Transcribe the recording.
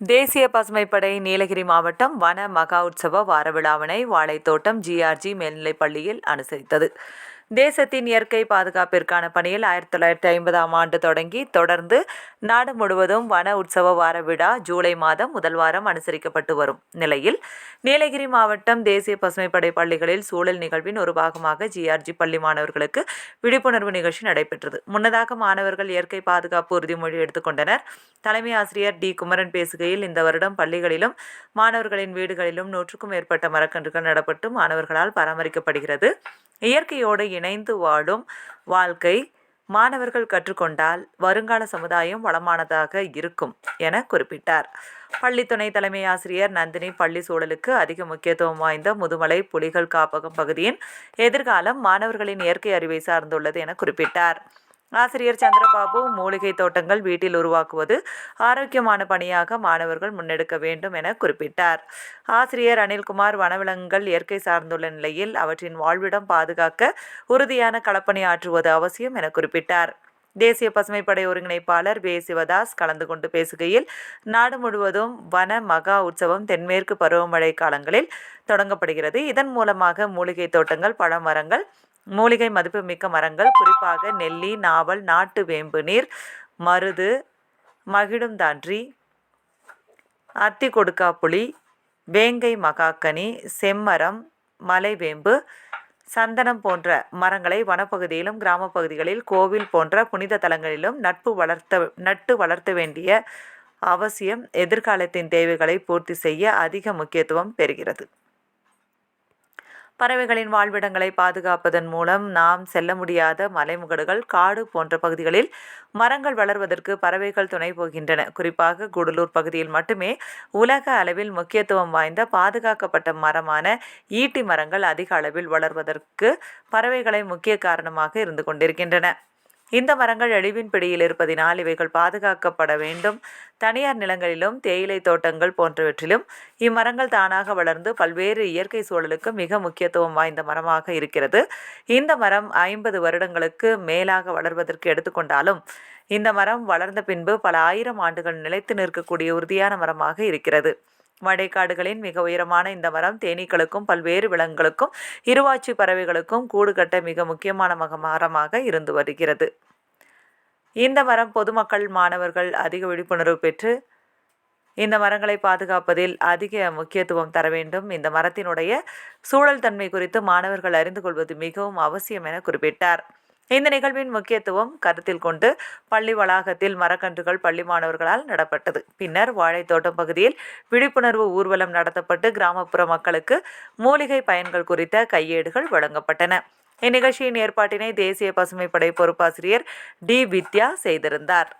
தேசிய பசுமைப்படை நீலகிரி மாவட்டம் வன மகா உற்சவ வார விழாவினை வாழைத்தோட்டம் ஜிஆர்ஜி மேல்நிலைப் பள்ளியில் அனுசரித்தது. தேசத்தின் இயற்கை பாதுகாப்பிற்கான பணியில் ஆயிரத்தி தொள்ளாயிரத்தி ஐம்பதாம் ஆண்டு தொடங்கி தொடர்ந்து நாடு முழுவதும் வன உற்சவ வார விழா ஜூலை மாதம் முதல் வாரம் அனுசரிக்கப்பட்டு வரும் நிலையில் நீலகிரி மாவட்டம் தேசிய பசுமைப்படை பள்ளிகளில் சூழல் நிகழ்வின் ஒரு பாகமாக ஜிஆர்ஜி பள்ளி மாணவர்களுக்கு விழிப்புணர்வு நிகழ்ச்சி நடைபெற்றது. முன்னதாக மாணவர்கள் இயற்கை பாதுகாப்பு உறுதிமொழி எடுத்துக்கொண்டனர் தலைமை ஆசிரியர் டி. குமரன் பேசுகையில் இந்த வருடம் பள்ளிகளிலும் மாணவர்களின் வீடுகளிலும் நூற்றுக்கும் மேற்பட்ட மரக்கன்றுகள் நடப்பட்டு மாணவர்களால் பராமரிக்கப்படுகிறது. இயற்கையோடு இணைந்து வாழும் வாழ்க்கை மாணவர்கள் கற்றுக்கொண்டால் வருங்கால சமுதாயம் வளமானதாக இருக்கும் என குறிப்பிட்டார். பள்ளி துணை தலைமை ஆசிரியர் நந்தினி பள்ளி சூழலுக்கு அதிக முக்கியத்துவம் வாய்ந்த முதுமலை புலிகள் காப்பகம் பகுதியின் எதிர்காலம் மாணவர்களின் இயற்கை அறிவை சார்ந்துள்ளது என குறிப்பிட்டார். ஆசிரியர் சந்திரபாபு மூலிகை தோட்டங்கள் வீட்டில் உருவாக்குவது ஆரோக்கியமான பணியாக மாணவர்கள் முன்னெடுக்க வேண்டும் என குறிப்பிட்டார். ஆசிரியர் அனில்குமார் வனவிலங்குகள் இயற்கை சார்ந்துள்ள நிலையில் அவற்றின் வாழ்விடம் பாதுகாக்க உறுதியான களப்பணி ஆற்றுவது அவசியம் என குறிப்பிட்டார். தேசிய பசுமைப்படை ஒருங்கிணைப்பாளர் வே. சிவதாஸ் கலந்து கொண்டு பேசுகையில் நாடு முழுவதும் வன மகா உற்சவம் தென்மேற்கு பருவமழை காலங்களில் தொடங்கப்படுகிறது. இதன் மூலமாக மூலிகை தோட்டங்கள் பழமரங்கள் மூலிகை மதிப்புமிக்க மரங்கள் குறிப்பாக நெல்லி நாவல் நாட்டு வேம்பு நீர் மருது மகிழுந்தான்றி அத்தி கொடுக்காப்புளி வேங்கை மகாக்கனி செம்மரம் மலைவேம்பு சந்தனம் போன்ற மரங்களை வனப்பகுதியிலும் கிராம பகுதிகளில் கோவில் போன்ற புனித தலங்களிலும் நட்பு வளர்த்த நட்டு வளர்த்த வேண்டிய அவசியம் எதிர்காலத்தின் தேவைகளை பூர்த்தி செய்ய அதிக முக்கியத்துவம் பெறுகிறது. பறவைகளின் வாழ்விடங்களை பாதுகாப்பதன் மூலம் நாம் செல்ல முடியாத மலைமுகடுகள் காடு போன்ற பகுதிகளில் மரங்கள் வளர்வதற்கு பறவைகள் துணை போகின்றன. குறிப்பாக கூடலூர் பகுதியில் மட்டுமே உலக அளவில் முக்கியத்துவம் வாய்ந்த பாதுகாக்கப்பட்ட மரமான ஈட்டி மரங்கள் அதிக அளவில் வளர்வதற்கு பறவைகளை முக்கிய காரணமாக இருந்து கொண்டிருக்கின்றன. இந்த மரங்கள் அழிவின் பிடியில் இருப்பதினால் இவைகள் பாதுகாக்கப்பட வேண்டும். தனியார் நிலங்களிலும் தேயிலை தோட்டங்கள் போன்றவற்றிலும் இம்மரங்கள் தானாக வளர்ந்து பல்வேறு இயற்கை சூழலுக்கு மிக முக்கியத்துவம் வாய்ந்த மரமாக இருக்கிறது. இந்த மரம் ஐம்பது வருடங்களுக்கு மேலாக வளர்வதற்கு எடுத்துக்கொண்டாலும் இந்த மரம் வளர்ந்த பின்பு பல ஆயிரம் ஆண்டுகள் நிலைத்து நிற்கக்கூடிய உறுதியான மரமாக இருக்கிறது. மழைக்காடுகளின் மிக உயரமான இந்த மரம் தேனீக்களுக்கும் பல்வேறு விலங்குகளுக்கும் இருவாச்சி பறவைகளுக்கும் கூடு கட்ட மிக முக்கியமான மக மரமாக இருந்து வருகிறது. இந்த மரம் பொதுமக்கள் மாணவர்கள் அதிக விழிப்புணர்வு பெற்று இந்த மரங்களை பாதுகாப்பதில் அதிக முக்கியத்துவம் தர வேண்டும். இந்த மரத்தினுடைய சூழல் தன்மை குறித்து மாணவர்கள் அறிந்து கொள்வது மிகவும் அவசியம் என குறிப்பிட்டார். இந்த நிகழ்வின் முக்கியத்துவம் கருத்தில் கொண்டு பள்ளி வளாகத்தில் மரக்கன்றுகள் பள்ளி மாணவர்களால் நடப்பட்டது. பின்னர் வாழைத்தோட்டம் பகுதியில் விழிப்புணர்வு ஊர்வலம் நடத்தப்பட்டு கிராமப்புற மக்களுக்கு மூலிகை பயன்கள் குறித்த கையேடுகள் வழங்கப்பட்டன. இந்நிகழ்ச்சியின் ஏற்பாட்டினை தேசிய பசுமைப்படை பொறுப்பாசிரியர் டி வித்யா செய்திருந்தார்.